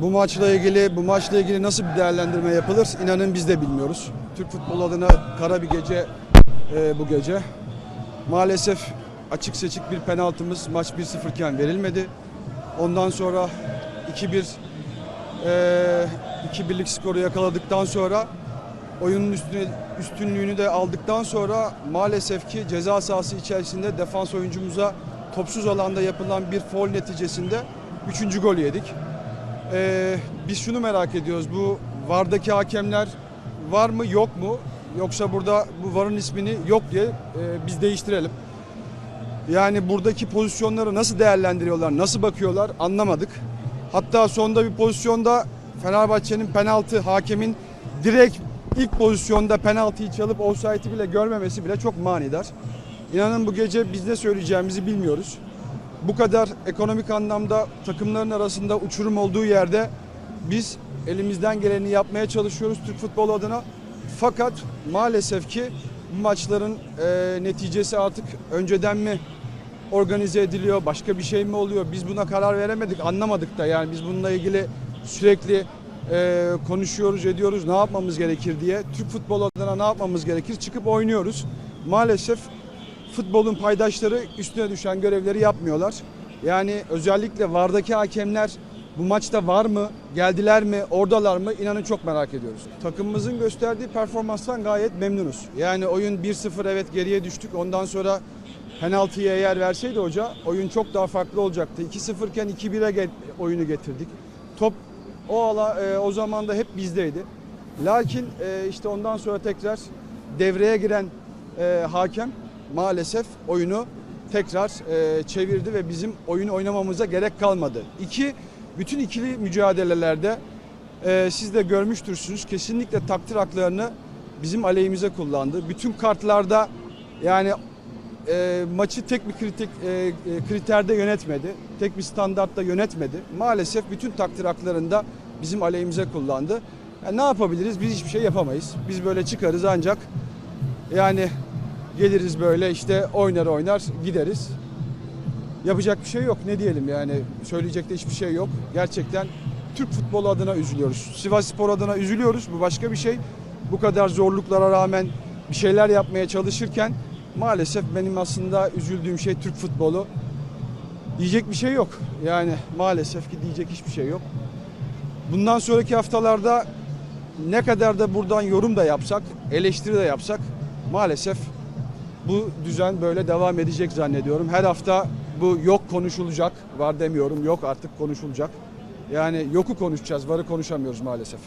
Bu maçla ilgili bu maçla ilgili nasıl bir değerlendirme yapılır? İnanın biz de bilmiyoruz. Türk futbol adına kara bir gece e, bu gece. Maalesef açık seçik bir penaltımız maç 1-0 iken verilmedi. Ondan sonra 2-1 e, 2-1'lik skoru yakaladıktan sonra oyunun üstüne, üstünlüğünü de aldıktan sonra maalesef ki ceza sahası içerisinde defans oyuncumuza topsuz alanda yapılan bir foul neticesinde 3. gol yedik. Ee, biz şunu merak ediyoruz. Bu VAR'daki hakemler var mı yok mu? Yoksa burada bu VAR'ın ismini yok diye e, biz değiştirelim. Yani buradaki pozisyonları nasıl değerlendiriyorlar, nasıl bakıyorlar anlamadık. Hatta sonda bir pozisyonda Fenerbahçe'nin penaltı hakemin direkt ilk pozisyonda penaltıyı çalıp offside'i bile görmemesi bile çok manidar. İnanın bu gece biz ne söyleyeceğimizi bilmiyoruz. Bu kadar ekonomik anlamda takımların arasında uçurum olduğu yerde biz elimizden geleni yapmaya çalışıyoruz Türk futbolu adına. Fakat maalesef ki bu maçların e, neticesi artık önceden mi organize ediliyor, başka bir şey mi oluyor? Biz buna karar veremedik, anlamadık da yani biz bununla ilgili sürekli e, konuşuyoruz, ediyoruz. Ne yapmamız gerekir diye. Türk futbolu adına ne yapmamız gerekir? Çıkıp oynuyoruz. Maalesef futbolun paydaşları üstüne düşen görevleri yapmıyorlar. Yani özellikle VAR'daki hakemler bu maçta var mı, geldiler mi, oradalar mı inanın çok merak ediyoruz. Takımımızın gösterdiği performanstan gayet memnunuz. Yani oyun 1-0 evet geriye düştük. Ondan sonra penaltıya eğer verseydi hoca oyun çok daha farklı olacaktı. 2-0 iken 2-1'e ge- oyunu getirdik. Top o ala e, o zaman da hep bizdeydi. Lakin e, işte ondan sonra tekrar devreye giren e, hakem maalesef oyunu tekrar e, çevirdi ve bizim oyun oynamamıza gerek kalmadı. İki, bütün ikili mücadelelerde e, siz de görmüştürsünüz kesinlikle takdir haklarını bizim aleyhimize kullandı. Bütün kartlarda yani e, maçı tek bir kritik, e, e, kriterde yönetmedi. Tek bir standartta yönetmedi. Maalesef bütün takdir haklarında bizim aleyhimize kullandı. Yani ne yapabiliriz? Biz hiçbir şey yapamayız. Biz böyle çıkarız ancak yani geliriz böyle işte oynar oynar gideriz. Yapacak bir şey yok. Ne diyelim yani söyleyecek de hiçbir şey yok. Gerçekten Türk futbolu adına üzülüyoruz. Sivas Spor adına üzülüyoruz. Bu başka bir şey. Bu kadar zorluklara rağmen bir şeyler yapmaya çalışırken maalesef benim aslında üzüldüğüm şey Türk futbolu. Diyecek bir şey yok. Yani maalesef ki diyecek hiçbir şey yok. Bundan sonraki haftalarda ne kadar da buradan yorum da yapsak, eleştiri de yapsak maalesef bu düzen böyle devam edecek zannediyorum. Her hafta bu yok konuşulacak. Var demiyorum yok artık konuşulacak. Yani yoku konuşacağız, varı konuşamıyoruz maalesef.